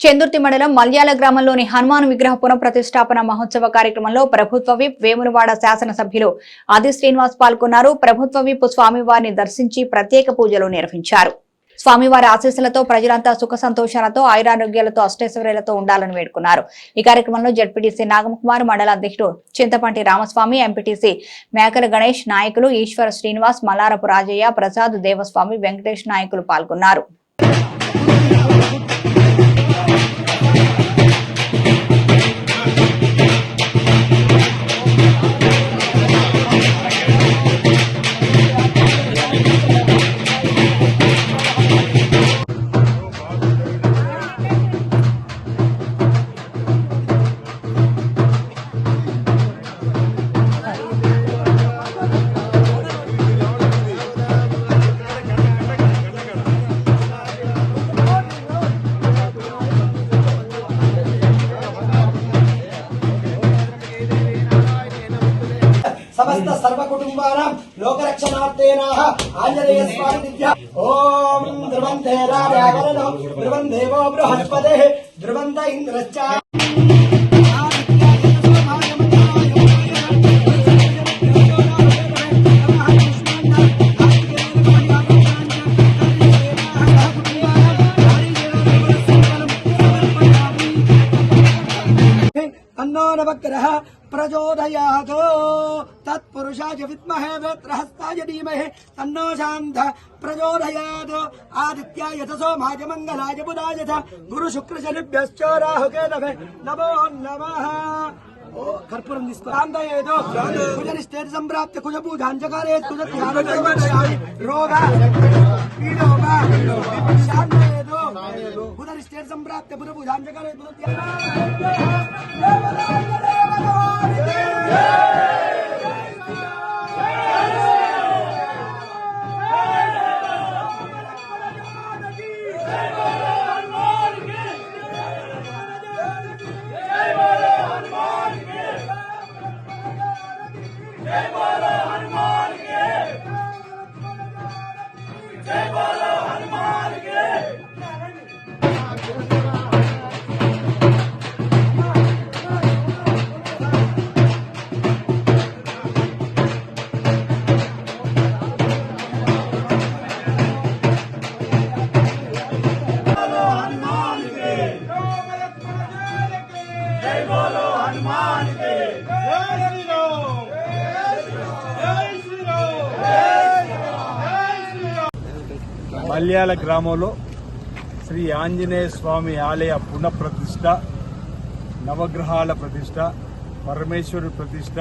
చందుర్తి మండలం మల్యాల గ్రామంలోని హనుమాన్ విగ్రహ పునఃప్రతిష్టాపన మహోత్సవ కార్యక్రమంలో ప్రభుత్వ విప్ వేములవాడ శాసనసభ్యులు ఆది శ్రీనివాస్ పాల్గొన్నారు. ప్రభుత్వ విప్ స్వామివారిని దర్శించి ప్రత్యేక పూజలు నిర్వహించారు. స్వామివారి ఆశీస్సులతో ప్రజలంతా సుఖ సంతోషాలతో ఆయురారోగ్యాలతో అష్టైశ్వర్యాలతో ఉండాలని వేడుకున్నారు. ఈ కార్యక్రమంలో జడ్పీటీసీ నాగమకుమార్ మండల అధ్యక్షుడు చింతపంటి రామస్వామి ఎంపీటీసీ మేకల గణేష్ నాయకులు ఈశ్వర శ్రీనివాస్ మల్లారపు రాజయ్య ప్రసాద్ దేవస్వామి వెంకటేష్ నాయకులు పాల్గొన్నారు. సమస్త సర్వ కుటుంబానాం లోకరక్షణార్థేనాహ ఆంజనేయ స్వామి దివ్య ఓం ధ్రువంతే రాజావరణో ధ్రువం దేవో బృహస్పతే ధ్రువంత ఇంద్రశ్చ. తన్నో నవగ్రహ प्रचोदयाथ तत्पुरुषाय विद्महे वेत्रहस्ताय धीमहि तन्नो शान्त प्रचोदयात्। आदित्याय च सोमाजमङ्गलाय बुधाय च गुरुशुक्रशनिभ्यश्च राहुकेतवे नमो नमः। कर्पूरं निष्कान्तयेत् कुजनिष्ठेति सम्प्राप्य कुजपूजाञ्चकारेत् कुजध्यानकर्मणयामि रोगा। पीडोगा जय बोलो हनुमान के। जय మల్యాల గ్రామంలో శ్రీ ఆంజనేయ స్వామి ఆలయ పునఃప్రతిష్ట నవగ్రహాల ప్రతిష్ట పరమేశ్వరుడి ప్రతిష్ట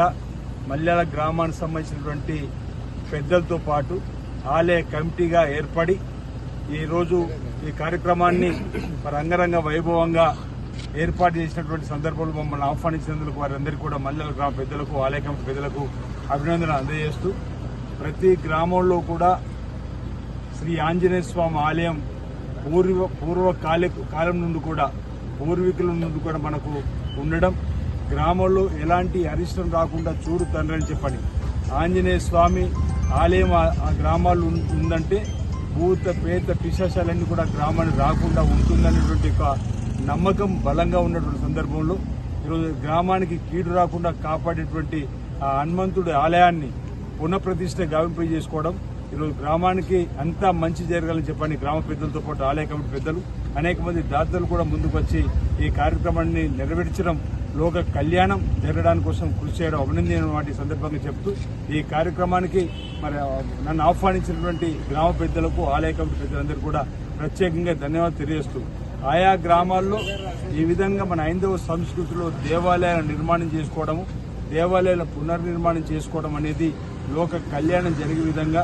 మల్యాల గ్రామానికి సంబంధించినటువంటి పెద్దలతో పాటు ఆలయ కమిటీగా ఏర్పడి ఈరోజు ఈ కార్యక్రమాన్ని రంగరంగ వైభవంగా ఏర్పాటు చేసినటువంటి సందర్భంలో మమ్మల్ని ఆహ్వానించినందుకు వారందరికీ కూడా మల్లెల గ్రామ పెద్దలకు ఆలయ కమిటీ పెద్దలకు అభినందన అందజేస్తూ ప్రతి గ్రామంలో కూడా శ్రీ ఆంజనేయ స్వామి ఆలయం పూర్వ పూర్వ కాల కాలం నుండి కూడా పూర్వీకుల నుండి కూడా మనకు ఉండడం గ్రామంలో ఎలాంటి అరిష్టం రాకుండా చూడు తండ్రి అని చెప్పండి ఆంజనేయ స్వామి ఆలయం ఆ- గ్రామాల్లో ఉందంటే భూత పేత పిశాశాలన్నీ కూడా గ్రామానికి రాకుండా ఉంటుందనేటువంటి ఒక నమ్మకం బలంగా ఉన్నటువంటి సందర్భంలో ఈరోజు గ్రామానికి కీడు రాకుండా కాపాడేటువంటి ఆ హనుమంతుడి ఆలయాన్ని పునఃప్రతిష్ఠ గావింపు చేసుకోవడం ఈరోజు గ్రామానికి అంతా మంచి జరగాలని చెప్పని గ్రామ పెద్దలతో పాటు ఆలయ కమిటీ పెద్దలు అనేక మంది దాతలు కూడా ముందుకు వచ్చి ఈ కార్యక్రమాన్ని నెరవేర్చడం లోక కళ్యాణం జరగడానికి కోసం కృషి చేయడం అభినందన వాటి సందర్భంగా చెప్తూ ఈ కార్యక్రమానికి మరి నన్ను ఆహ్వానించినటువంటి గ్రామ పెద్దలకు ఆలయ కమిటీ పెద్దలందరూ కూడా ప్రత్యేకంగా ధన్యవాదాలు తెలియజేస్తూ ఆయా గ్రామాల్లో ఈ విధంగా మన హైందవ సంస్కృతిలో దేవాలయాలను నిర్మాణం చేసుకోవడము దేవాలయాల పునర్నిర్మాణం చేసుకోవడం అనేది లోక కళ్యాణం జరిగే విధంగా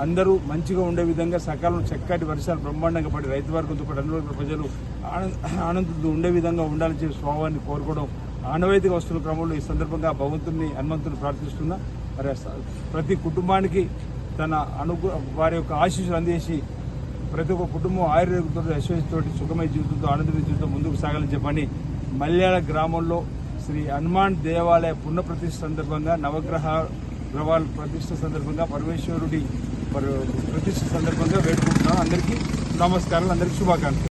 అందరూ మంచిగా ఉండే విధంగా సకాలంలో చక్కటి వర్షాలు బ్రహ్మాండంగా పడి రైతు వర్గంతో పాటు అన్ని ప్రజలు ఆనంద ఆనందంతో ఉండే విధంగా ఉండాలని చెప్పి స్వామివారిని కోరుకోవడం ఆనవాయితీగా వస్తున్న క్రమంలో ఈ సందర్భంగా భగవంతుని హనుమంతుని ప్రార్థిస్తున్నా. మరి ప్రతి కుటుంబానికి తన అనుగు వారి యొక్క ఆశీస్సులు అందేసి ప్రతి ఒక్క కుటుంబం ఆయుర్వేదంతో యశ్వతోటి సుఖమయ జీవితంతో ఆనందమైన జీవితం ముందుకు సాగాలని చెప్పని మల్యాళ గ్రామంలో శ్రీ హనుమాన్ దేవాలయ పునఃప్రతిష్ఠ సందర్భంగా నవగ్రహ గ్రహాల ప్రతిష్ఠ సందర్భంగా పరమేశ్వరుడి పర- ప్రతిష్ఠ సందర్భంగా వేడుకుంటున్నాం. అందరికీ నమస్కారాలు అందరికీ శుభాకాంక్షలు.